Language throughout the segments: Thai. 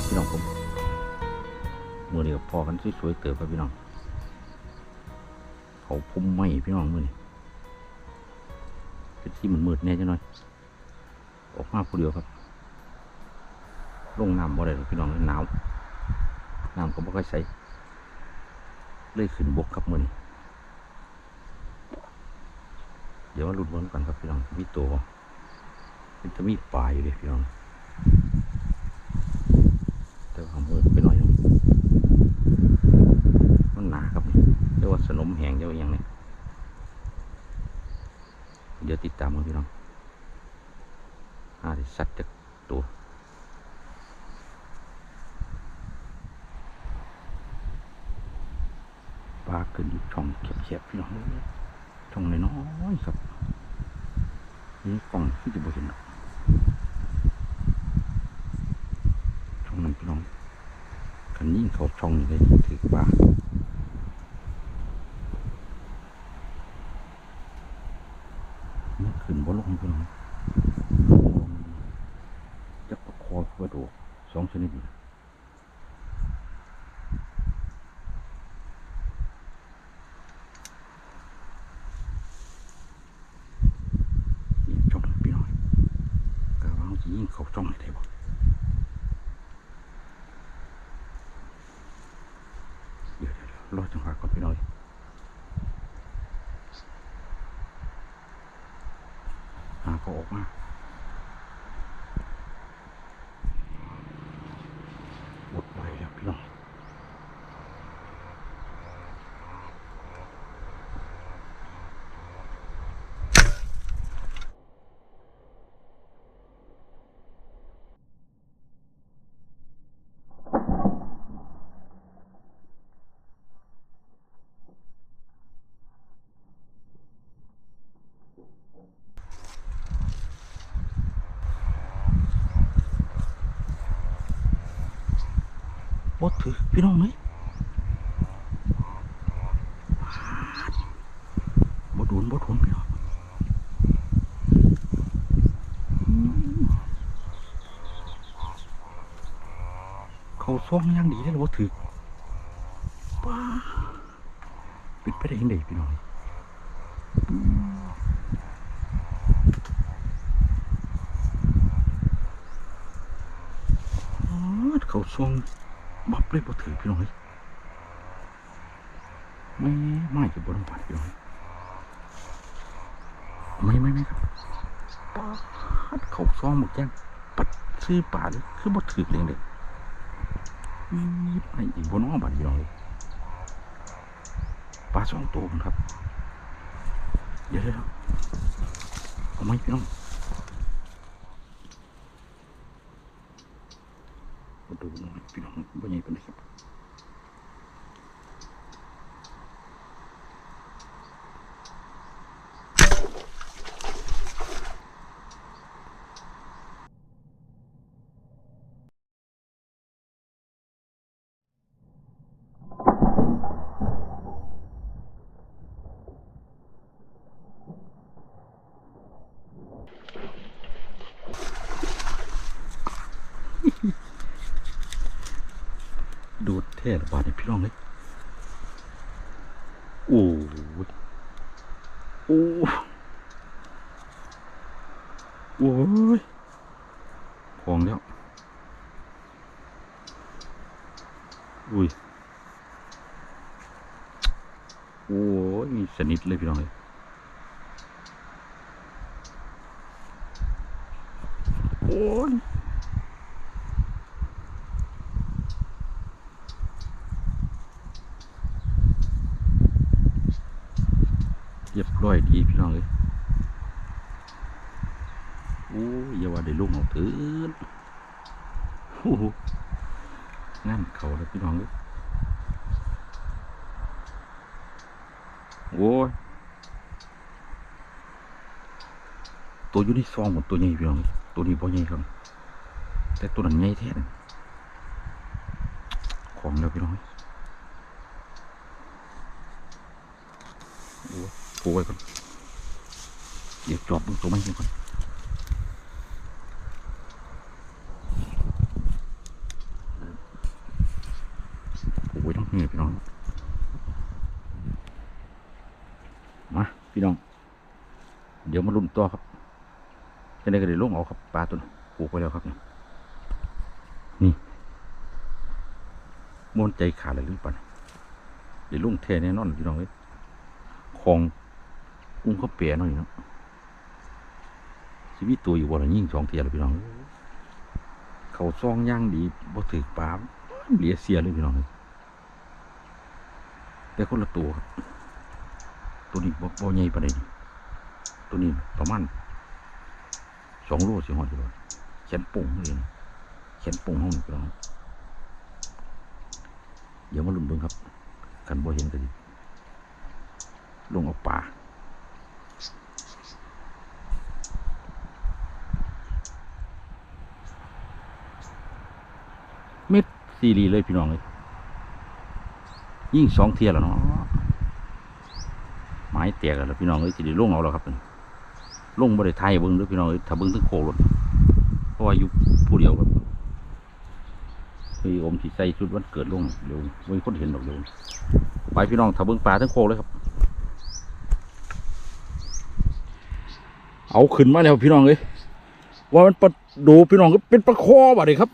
วัสดีครับพี่น้องผมมือเดียวพอกันสวยๆเติบครับพี่น้องเขาพุ่มไหมพี่น้องมือนี่เป็นที่มันมืดแน่จังหน่อยออกมาผู้เดียวครับลงน้ำบ่ได้พี่น้องหนาวน้ำก็บ่ค่อยใสเลยขึ้นบกครับมือนี้เดี๋ยวมาลุ้นบนกันครับพี่น้องมีตัวมันจะมีปลาอยู่เลยพี่น้อง แต่ว่ามือไปหน่อยนึงมันหนาครับนี่เรียกว่าสนมแหงเยกว่าอหย่างนี้เดี๋ยวติดตามกันพี่น้องหาที่สัตว์จากตัวปลาขึ้นอยู่ช่องแคบๆพี่น้องช่องน้อยๆครับนี่กล่องที่จะบ่เห็นหรอก ช่อง นั้นพี่น้องกันยิ่งเขาช่องนี่เลยถือปลาเนี่ยขึ้นบนลงพี่น้องจักประคอกระโดดสองชนิดนี่นี่ช่องพี่น้องกะว่าเขาจะยิ่งเขาช่องนี่ได้บ่ เดี๋ยวเดี๋ยวเดี๋ยวรอจังหวะก่อนพี่น้อย หาเขาออกมาหมดไปแล้วพี่น้อง บดถือพี่น้องไหมบดโดนบดโดนพี่น้องเขาซ่องย่างดีเลยบดถือป้าปิดไปได้ยังไงพี่น้องอ๋อเขาซ่อง บับเลยบ่ถือพี่น้อยไม่ไม่จะบ่ต้องปัดพี่น้อยไม่ไม่ไม่ครับปัดเขาซ้อมหมดยังปัดซื้อป่าเลยคือบ่ถือเลยเลยมีไปอีกบนอ้อมบัดพี่น้อยปลาสองตัวครับเดี๋ยวเดี๋ยวเอาไหมพี่น้อง ดูหน่อยพี่น้องบ่ใหญ่ปานใดครับ ดูด แท้ระบาดในพี่น้องเลยโอ้โอ้โอ้ยของแล้ว อุ้ย โอ้ยสนิทเลยพี่น้องเลยโอ้ย เรียบร้อยดีพี่น้องเลยโอ้ยอย่าว่าได้ลุงเอาถืนโอ้งานเขาแล้วพี่น้องเลยโอ้ยตัวอยู่ในซองหมดตัวใหญ่พี่น้องตัวนี้บ่ใหญ่ครับ แต่ตัวนั้นใหญ่แท้นะของแล้วพี่น้องเอ้ย กูไว้ก่อนเดี๋ยวจอบตัวมันก่อนกูไว้ยต้องเหนื่อยพี่น้องมาพี่น้อง เดี๋ยวมาลุ่นตัวครับจะได้กระเดี๋ยวลงเอกครับปลาตัวนี้ปลูกไปแล้วครับเนี่ยนี่มวนใจขาดเลยหรือเปล่าเดี๋ยวลุ่งเทแน่นอนพี่น้องเลยคลอง อุ้งเขาเปียหน่อยเนาะชีวิตตัวอยู่บ่ละยิ่งสองเทียเลยพี่น้อง เขาซองย่างดีบ่ถือปลาเหลียเสียเลยพี่น้องเอ้ยแต่คนละตัวครับตัวนี้บ่บ่ใหญ่ปานใดนี่ตัวนี้ประมาณสองโลสิฮอดอยู่บ่แขนปุ่งเลยนะแขนปุ่งเฮานี่พี่น้องเดี๋ยวมาลุ้นเบิ่งครับกันบ่เห็นก็สิลงเอาปลา เม็ดซีรีเลยพี่น้องเลยยิ่งสองเทียแล้วเนาะไม้แตกแล้วพี่น้องเอ้ยสิได้ลงเอาแล้วครับลงบ่ได้ไทยเบิ่งด้อพี่น้องเอ้ยถ้าเบิ่งถึงโคกรถเพราะว่าอยู่ผู้เดียวครับพี่อมสิใส่ชุดวันเกิดลงเดี๋ยวบ่มีคนเห็นดอกเดี๋ยวไปพี่น้องถ้าเบิ่งปลาทั้งโคเลยครับ เอาขึ้นมาแล้วพี่น้องเอ้ยว่ามันปลาดูพี่น้องก็เป็นปลาคอบ่ได้ครับ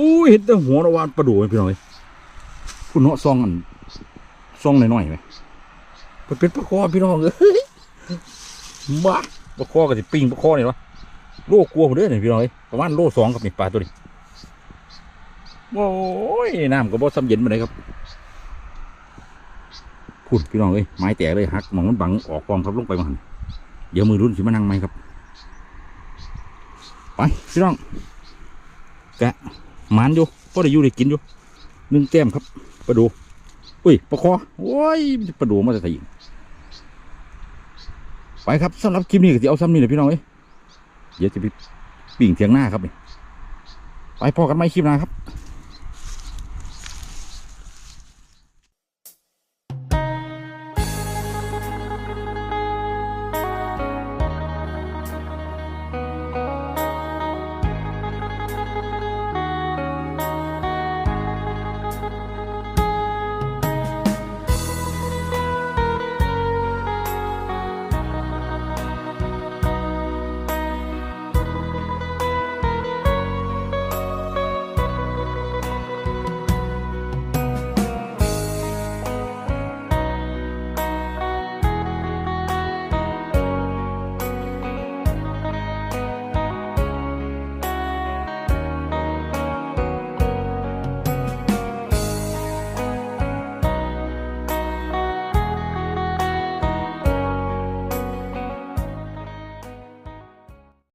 อู้ยเห็นแต่หัวนะว่าปลาดูไหมพี่น้องเอ้ยคุณเนาะซองอันซองหน่อยๆไหมมันเป็นปลาคอพี่น้องเอ้ยบ้าปลาคอกับสิปิ้งปลาคอเนี่ยวะโลกลัวผมเด้อเนี่ยพี่น้องเอ้ยประมาณโลสองกับนี่ปลาตัวนี้โอ้ยน้ำก็บ่ซ้ำเย็นมาเลยครับพูดพี่น้องเอ้ยไม้แตกเลยหักมองมันบังออกกองครับลงไปมันเดี๋ยวมือรุ่นสิมานั่งไหมครับ ไปพี่น้องแกะ หมันอยู่พอได้อยู่ได้กินอยู่นึ่งแต้มครับปลาดู อุ้ยปลาคอโอ้ยปลาดูมาจะถ่ายไปครับสำหรับคลิปนี้ก็จะเอาซ้ำนี่เลยพี่น้องเอ้ยเดี๋ยวจะไปปิ่งเทียงหน้าครับนี่ไปพอกันไหมคลิปหน้าครับ